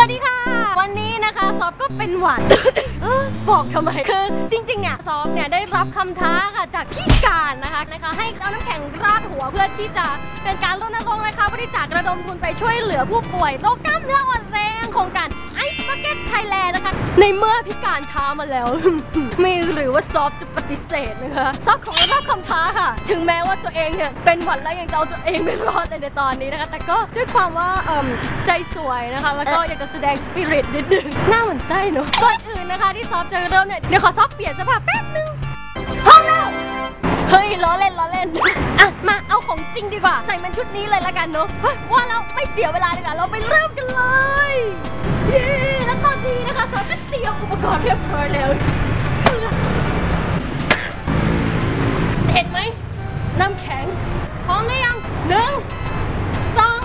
สวัสดีค่ะ วันนี้นะคะซอฟก็เป็นหวัด บอกทำไมคือจริงๆเนี่ยซอฟเนี่ยได้รับคำท้าค่ะจากพี่การนะคะนะคะ ให้เอาน้ำแข็งราดหัวเพื่อที่จะเป็นการรณรงค์นะคะบริจาคระดมทุนไปช่วยเหลือผู้ป่วยโรคกล้ามเนื้ออ่อนแรงโครงการ ในเมื่อพี่การท้ามาแล้ว ไม่หรือว่าซอฟจะปฏิเสธนะคะซอฟของรับคำท้าค่ะ ถึงแม้ว่าตัวเองเนี่ยเป็นหวัดแล้วยังจะเอาตัวเองไม่รอดเลยในตอนนี้นะคะ แต่ก็ด้วยความว่าใจสวยนะคะ แล้วก็อยากจะแสดงสปิริตนิดนึงหน้าเหมือนไส้เนอะก่อนอื่นนะคะที่ซอฟจะเริ่มเนี่ยเดี๋ยวขอซอฟเปลี่ยนเสภาพแป๊บนึงพร้อมแล้วเฮ้ยล้อเล่นล้อเล่นอะมาเอาของจริงดีกว่า ใส่มันชุดนี้เลยละกันเนอะว่าแล้วไม่เสียเวลาดีกว่าเราไปเริ่มกันเลยเย้ ความเรียบร้อยแล้ว เห็นไหม น้ำแข็ง พร้อมหรือยังหนึ่งสอง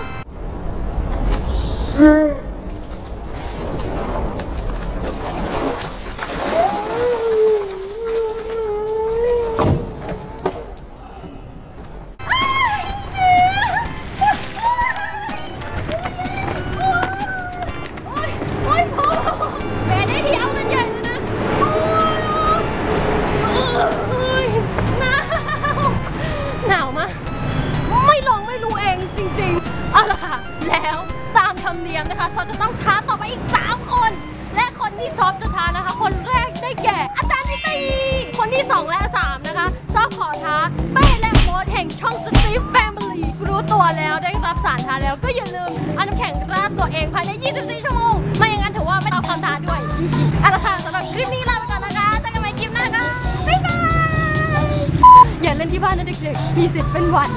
นะคะซอฟจะต้องท้าต่อไปอีก 3 คน และคนที่ซอฟจะท้านะคะ คนแรกได้แก่ อาจารย์นิตีคนที่ 2 และ 3 นะคะ ซอฟขอท้าเป้และโบทแห่งช่องสตีฟแฟมิลี่รู้ตัวแล้วได้รับสารท้าแล้วก็อย่าลืมเอาน้ำแข็งราดตัวเองภายใน 24 ชั่วโมงไม่อย่างนั้นถือว่าไม่ตอบคำท้าด้วยเอาละค่ะสำหรับคลิปนี้ลาไปก่อนนะคะเจอกันใหม่คลิปหน้าค่ะบ๊ายบายอย่าเล่นที่บ้านนะเด็กๆมีสิทธิ์เป็นหวัด